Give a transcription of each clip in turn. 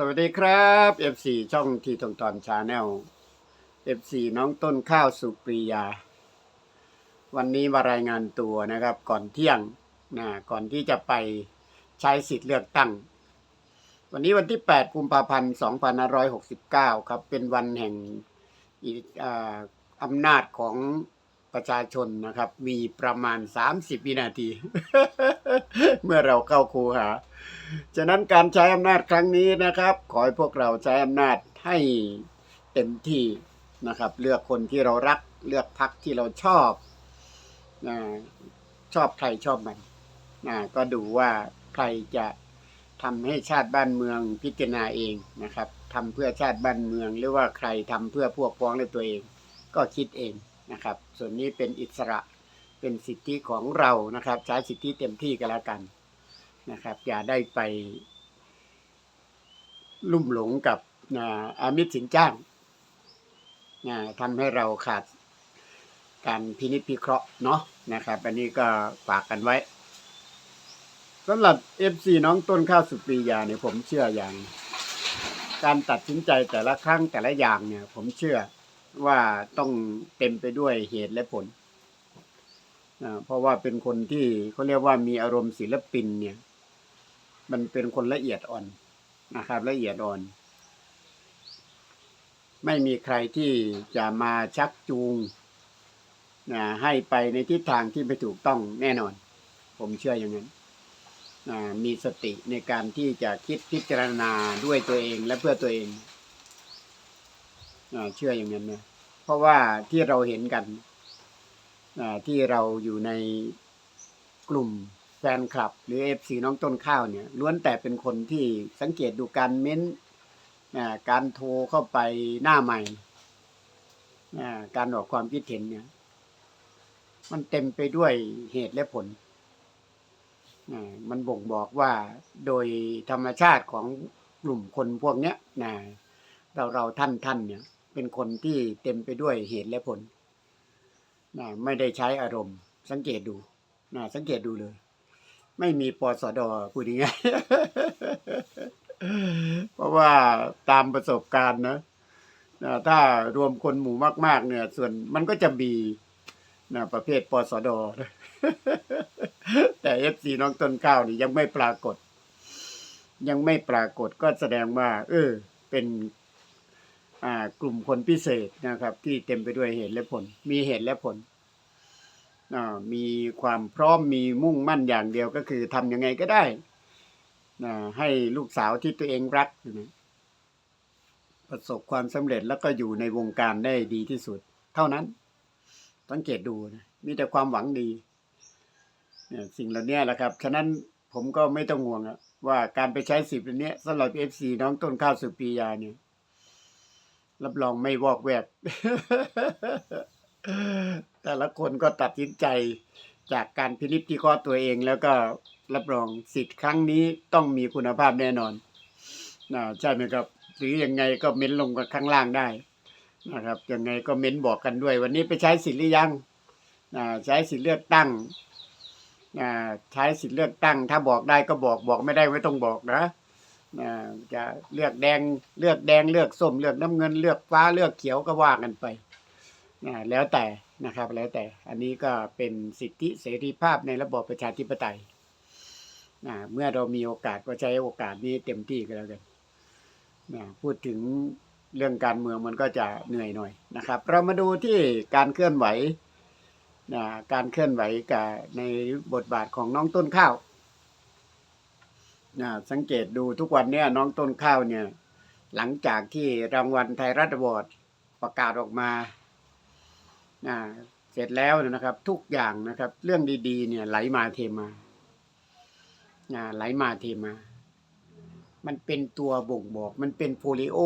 สวัสดีครับ FC ช่องทีทงตอนชาแนล FC น้องต้นข้าวสุปรียา วันนี้มารายงานตัวนะครับ ก่อนเที่ยงนะก่อนที่จะไปใช้สิทธิ์เลือกตั้ง วันนี้วันที่ 8 กุมภาพันธ์ 2569 ครับ เป็นวันแห่งอิอ่าอำนาจของ ประชาชนนะครับ มีประมาณ 30 วินาที เมื่อเราเข้าคูหา ฉะนั้นการใช้อำนาจครั้งนี้นะครับ ขอให้พวกเราใช้อำนาจให้เต็มที่นะครับ เลือกคนที่เรารัก เลือกพรรคที่เราชอบชอบใครชอบมันก็ดูว่าใครจะทำให้ชาติบ้านเมืองพิจารณาเองนะครับทำเพื่อชาติบ้านเมือง หรือว่าใครทำเพื่อพวกพ้องในตัวเอง ก็คิดเอง นะครับ ส่วนนี้เป็นอิสระเป็นสิทธิของเรานะครับ ใช้สิทธิเต็มที่กันแล้วกันนะครับ อย่าได้ไปลุ่มหลงกับอาอามิตสินจ้างทำให้เราขาดการพินิจพิเคราะห์เนาะนะครับ อันนี้ก็ฝากกันไว้สำหรับ FC น้องต้นข้าวสุปรียาเนี่ยผมเชื่ออย่าง การตัดสินใจแต่ละครั้งแต่ละอย่างเนี่ย ผมเชื่อ ว่าต้องเต็มไปด้วยเหตุและผลอ่าเพราะว่าเป็นคนที่เขาเรียกว่ามีอารมณ์ศิลปินเนี่ย มันเป็นคนละเอียดอ่อนนะครับ ละเอียดอ่อน ไม่มีใครที่จะมาชักจูงนะให้ไปในทิศทางที่ไม่ถูกต้องแน่นอน ผมเชื่ออย่างนั้นมีสติในการที่จะคิดพิจารณาด้วยตัวเองและเพื่อตัวเอง เชื่ออย่างนั้นนะเพราะว่าที่เราเห็นกันที่เราอยู่ในกลุ่มแฟนคลับ หรือเอฟซีน้องต้นข้าวเนี่ยล้วนแต่เป็นคนที่สังเกตดูการเม้นการโทรเข้าไปหน้าใหม่การออกความคิดเห็นเนี่ย มันเต็มไปด้วยเหตุและผลมันบ่งบอกว่าโดยธรรมชาติของกลุ่มคนพวกเนี้ยนะเราเราท่านท่านเนี่ย เป็นคนที่เต็มไปด้วยเหตุและผลนะไม่ได้ใช้อารมณ์ สังเกตดูนะสังเกตดูเลย ไม่มีปสดพูดง่ายเพราะว่าตามประสบการณ์นะนะถ้ารวมคนหมู่มาก ๆ เนี่ย ส่วนมันก็จะมีนะประเภทปสดแต่เอฟซีน้องต้นข้าวนี่ยังไม่ปรากฏ ยังไม่ปรากฏก็แสดงว่า เออ เป็น กลุ่มคนพิเศษนะครับ ที่เต็มไปด้วยเหตุและผล มีเหตุและผล มีความพร้อมมีมุ่งมั่นอย่างเดียวก็คือทำยังไงก็ได้นะให้ลูกสาวที่ตัวเองรักนะประสบความสำเร็จแล้วก็อยู่ในวงการได้ดีที่สุด เท่านั้นสังเกตดูนะมีแต่ความหวังดีเนี่ยสิ่งเหล่านี้แหละครับ ฉะนั้นผมก็ไม่ต้องห่วงว่าการไปใช้สิบเหล่านี้สำหรับเอฟซีน้องต้นข้าวสุปียาเนี่ย รับรองไม่วอกแวก แต่ละคนก็ตัดสินใจจากการพินิจพิเคราะห์ตัวเองแล้วก็รับรองสิทธิ์ครั้งนี้ต้องมีคุณภาพแน่นอนนะใช่ไหมครับ หรือยังไงก็เม้นลงกับข้างล่างได้นะครับยังไงก็เม้นบอกกันด้วย วันนี้ไปใช้สิทธิ์หรือยังอ่าใช้สิทธิ์เลือกตั้งอ่าใช้สิทธิ์เลือกตั้ง ถ้าบอกได้ก็บอกบอกไม่ได้ไม่ต้องบอกนะ จะเลือกแดงเลือกแดงเลือกส้มเลือกน้ำเงิน เลือกฟ้าเลือกเขียวก็ว่ากันไปอ่าแล้วแต่นะครับแล้วแต่อันนี้ก็เป็นสิทธิเสรีภาพในระบอบประชาธิปไตยอ่าเมื่อเรามีโอกาสก็ใช้โอกาสนี้เต็มที่ก็แล้วกันอ่าพูดถึงเรื่องการเมืองมันก็จะเหนื่อยหน่อยนะครับ เรามาดูที่การเคลื่อนไหวอ่าการเคลื่อนไหวกับในบทบาทของน้องต้นข้าว นะสังเกตดูทุกวันเนี่ยน้องต้นข้าวเนี่ย หลังจากที่รางวัลไทยรัฐอวอร์ดประกาศออกมานะเสร็จแล้วนะครับ ทุกอย่างนะครับ เรื่องดี ๆ เนี่ยไหลมาเทมานะไหลมาเทมา มันเป็นตัวบ่งบอกมันเป็นโฟลิโอ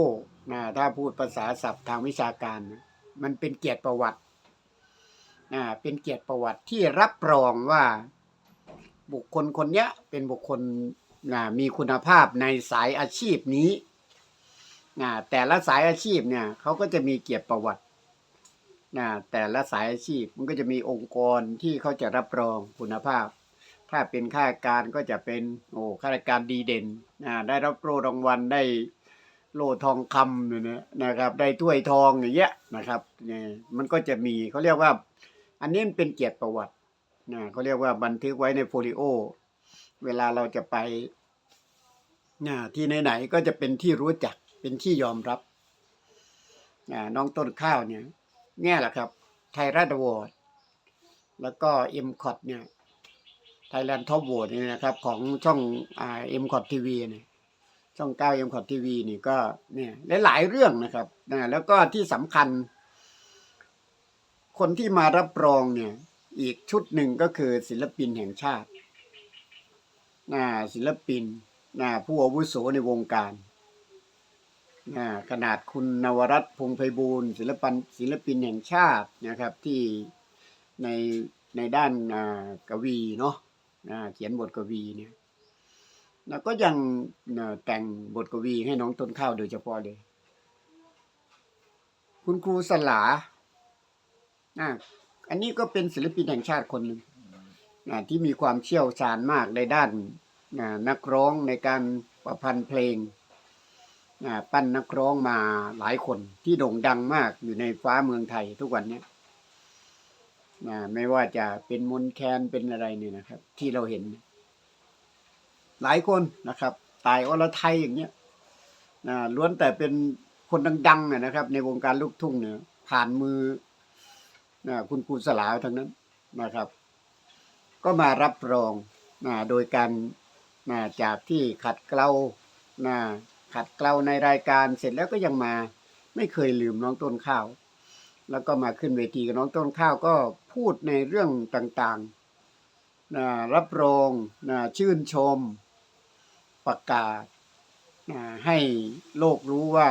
นะถ้าพูดภาษาศัพท์ทางวิชาการนะมันเป็นเกียรติประวัตินะเป็นเกียรติประวัติที่รับรองว่าบุคคลคนเนี้ยเป็นบุคคล นะมีคุณภาพในสายอาชีพนี้นะแต่ละสายอาชีพเนี่ยเขาก็จะมีเกียรติประวัตินะแต่ละสายอาชีพมันก็จะมีองค์กรที่เขาจะรับรองคุณภาพ ถ้าเป็นข้าราชการก็จะเป็นโอ้ข้าราชการดีเด่นนะได้รับโปรรางวัลได้โล่ทองคำเนี่ยนะนะครับ ได้ถ้วยทองอย่างเงี้ยนะครับเนี่ยมันก็จะมีเขาเรียกว่า อันนี้เป็นเกียรติประวัตินะเขาเรียกว่าบันทึกไว้ในโฟลิโอ เวลาเราจะไปนะที่ไหนๆก็จะเป็นที่รู้จักเป็นที่ยอมรับนะน้องต้นข้าวเนี่ยเนี่ยแหละครับ ไทยรัฐวอร์ดแล้วก็เอ็มคอดเนี่ยไทยแลนด์ท็อปโหวตนี่นะครับ ของช่องเอ็มคอดทีวีเนี่ยช่องเก้าเอ็มคอดทีวีนี่ก็เนี่ยหลายๆเรื่องนะครับนะแล้วก็ที่สำคัญ คนที่มารับรองเนี่ย อีกชุดหนึ่งก็คือศิลปินแห่งชาติ นะศิลปินนะผู้อาวุโสในวงการนะขนาดคุณนวรัตพงไพบูลย์ศิลปินศิลปินแห่งชาตินะครับที่ในในด้านกวีเนาะเขียนบทกวีเนี่ยแล้วก็ยังแต่งบทกวีให้น้องต้นข้าวโดยเฉพาะเลย คุณครูสลาอันนี้ก็เป็นศิลปินแห่งชาติคนหนึ่ง ที่มีความเชี่ยวชาญมากในด้านนักร้องในการประพันธ์เพลงปั้นนักร้องมาหลายคนที่โด่งดังมากอยู่ในฟ้าเมืองไทยทุกวันนี้ไม่ว่าจะเป็นมนแคนเป็นอะไรเนี่ยนะครับ ที่เราเห็น หลายคนนะครับ ตายอรไทยอย่างเงี้ยล้วนแต่เป็นคนดังๆนะครับ ในวงการลูกทุ่งเนี่ยผ่านมือคุณครูสลาวทั้งนั้นนะครับ ก็มารับรองนะโดยการนะจากที่ขัดเกลานะขัดเกลาในรายการเสร็จแล้วก็ยังมาไม่เคยลืมน้องต้นข้าว แล้วก็มาขึ้นเวทีกับน้องต้นข้าวก็พูดในเรื่องต่างๆนะรับรองนะชื่นชมประกาศนะให้โลกรู้ว่า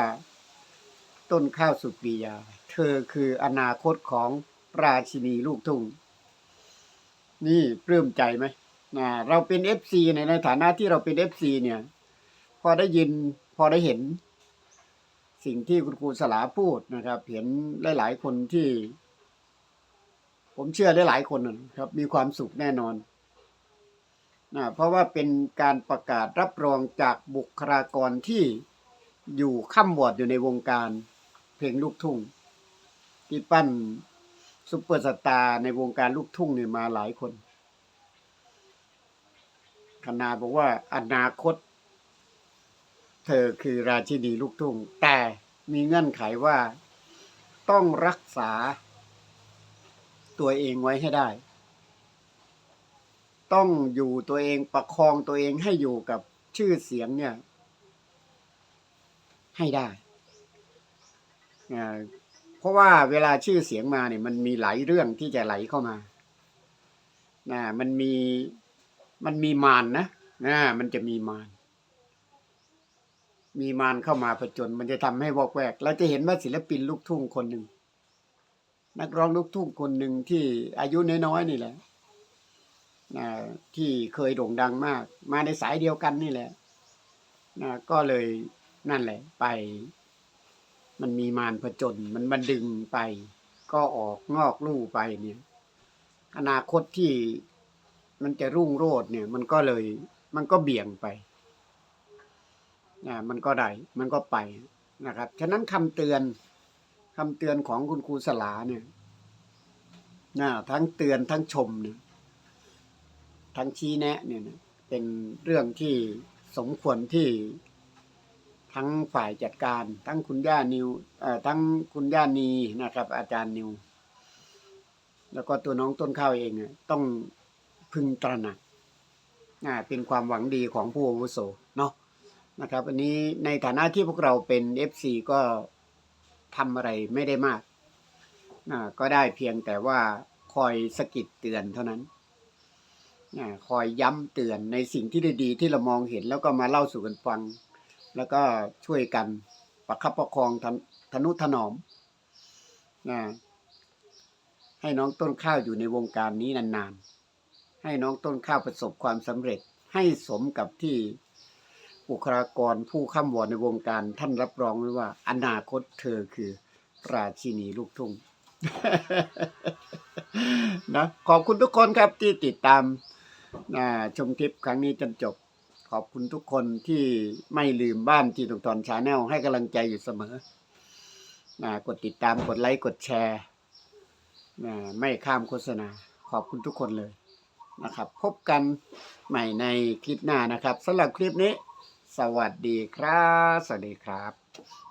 ต้นข้าวสุปรียา เธอคืออนาคตของราชินีลูกทุ่ง นี่ปลื้มใจไหมนะเราเป็นเอฟซีในในฐานะที่เราเป็นเอฟซีเนี่ย พอได้ยินพอได้เห็น สิ่งที่คุณครูสลาพูดนะครับ เห็นหลาย ๆ คนที่ ผมเชื่อหลายๆคนนะครับ มีความสุขแน่นอนนะเพราะว่าเป็นการประกาศรับรองจากบุคลากรที่อยู่ข้ามวอดอยู่ในวงการ เพลงลูกทุ่งที่ปั้น ซุปเปอร์สตาร์ในวงการลูกทุ่งเนี่ยมาหลายคนขนาดบอกว่าอนาคต เธอคือราชินีลูกทุ่ง แต่มีเงื่อนไขว่าต้องรักษาตัวเองไว้ให้ได้ ต้องอยู่ตัวเองประคองตัวเองให้อยู่กับชื่อเสียงเนี่ย ให้ได้ เพราะว่าเวลาชื่อเสียงมาเนี่ยมันมีหลายเรื่องที่จะไหลเข้ามานะมันมีมันมีมารนนะนะมันจะมีมารมีมารเข้ามาผจญมันจะทำให้วอกแวก เราจะเห็นว่าศิลปินลูกทุ่งคนหนึ่งนักร้องลูกทุ่งคนหนึ่งที่อายุน้อยๆนี่แหละนะที่เคยโด่งดังมาก มาในสายเดียวกันนี่แหละนะก็เลยนั่นแหละ ไป มันมีมารผจญมันมันดึงไป ก็ออกงอกลู่ไปเนี่ย อนาคตที่มันจะรุ่งโรจน์เนี่ย มันก็เลย มันก็เบี่ยงไปนะมันก็ได้ มันก็ไปนะครับ ฉะนั้นคำเตือนคำเตือนของคุณครูสลาเนี่ยนะทั้งเตือนทั้งชมเนี่ยทั้งชี้แนะเนี่ยเป็นเรื่องที่สมควรที่ ทั้งฝ่ายจัดการ ทั้งคุณย่านิวเอ่อทั้งคุณย่านีนะครับ อาจารย์นิว แล้วก็ตัวน้องต้นข้าวเองเนี่ยต้องพึงตระหนักเป็นความหวังดีของผู้อาวุโสเนาะนะครับอันนี้ในฐานะที่พวกเราเป็น FC ก็ทำอะไรไม่ได้มาก ก็ได้เพียงแต่ว่าคอยสกิดเตือนเท่านั้น คอยย้ำเตือนในสิ่งที่ดีๆที่เรามองเห็นแล้วก็มาเล่าสู่กันฟัง แล้วก็ช่วยกันประคับประคองททนุถนอมอ่าให้น้องต้นข้าวอยู่ในวงการนี้นานๆ ให้น้องต้นข้าวประสบความสำเร็จ ให้สมกับที่บุคลากรผู้ข้ามวอดในวงการ ท่านรับรองไว้ว่า อนาคตเธอคือ ราชินีลูกทุ่งนะขอบคุณทุกคนครับที่ติดตามชมคลิปครั้งนี้จนจบ ขอบคุณทุกคนที่ไม่ลืมบ้านทีตงตอนชาแนลให้กำลังใจอยู่เสมอนะกดติดตามกดไลค์กดแชร์นะไม่ข้ามโฆษณา ขอบคุณทุกคนเลยนะครับ พบกันใหม่ในคลิปหน้านะครับสำหรับคลิปนี้ สวัสดีครับ สวัสดีครับ